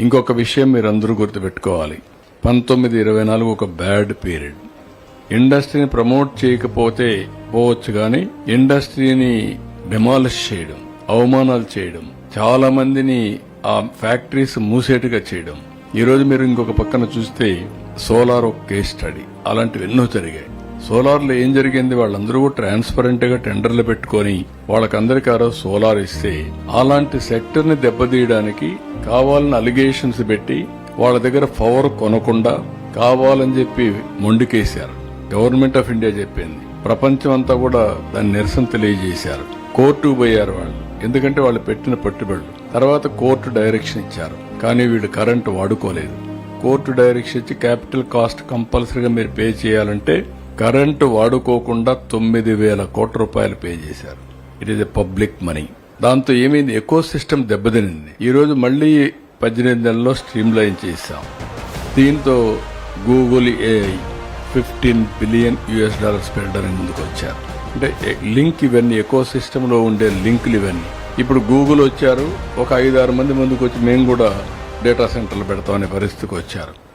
ఇంకొక విషయం మీరందరూ గుర్తుపెట్టుకోవాలి. పంతొమ్మిది ఇరవై నాలుగు ఒక బ్యాడ్ పీరియడ్. ఇండస్ట్రీని ప్రమోట్ చేయకపోతే పోవచ్చు కానీ ఇండస్ట్రీని డిమాలిష్ చేయడం అవమానాలు చేయడం చాలా మందిని ఆ ఫ్యాక్టరీస్ మూసేటుగా చేయడం. ఈరోజు మీరు ఇంకొక పక్కన చూస్తే సోలార్ ఒక కేస్ స్టడీ. అలాంటివి ఎన్నో జరిగాయి. సోలార్లు ఏం జరిగింది? వాళ్ళందరూ ట్రాన్స్పరెంట్గా టెండర్లు పెట్టుకొని వాళ్ళకందరికీ సోలార్ ఇస్తే అలాంటి సెక్టర్ని దెబ్బతీయడానికి కావాలని అలిగేషన్స్ పెట్టి వాళ్ళ దగ్గర పవర్ కొనకుండా కావాలని చెప్పి మొండికేశారు. గవర్నమెంట్ ఆఫ్ ఇండియా చెప్పింది. ప్రపంచం అంతా కూడా దాని నిరసన తెలియజేశారు. కోర్టు పోయారు వాళ్ళు. ఎందుకంటే వాళ్ళు పెట్టిన పెట్టుబడులు. తర్వాత కోర్టు డైరెక్షన్ ఇచ్చారు. కానీ వీళ్ళు కరెంటు వాడుకోలేదు. కోర్టు డైరెక్షన్ ఇచ్చి క్యాపిటల్ కాస్ట్ కంపల్సరీగా మీరు పే చేయాలంటే కరెంటు వాడుకోకుండా తొమ్మిది వేల కోట్ల రూపాయలు పే చేశారు. It is a public money దాంతో ఏమైంది? ఎకో సిస్టమ్ దెబ్బతినింది. ఈరోజు మళ్ళీ మళ్ళీ పద్దెనిమిది నెలల్లో స్ట్రీమ్ లైన్ చేశాం. దీంతో Google AI fifteen billion US dollars పెట్టడానికి ముందుకు వచ్చారు? అంటే లింక్ ఇవన్నీ ఎకో సిస్టంలో ఉండే లింకులు ఇవన్నీ. ఇప్పుడు గూగుల్ వచ్చారు. ఒక ఐదు ఆరు మంది ముందుకు వచ్చి మేము కూడా డేటా సెంటర్లు పెడతామనే పరిస్థితికి వచ్చారు.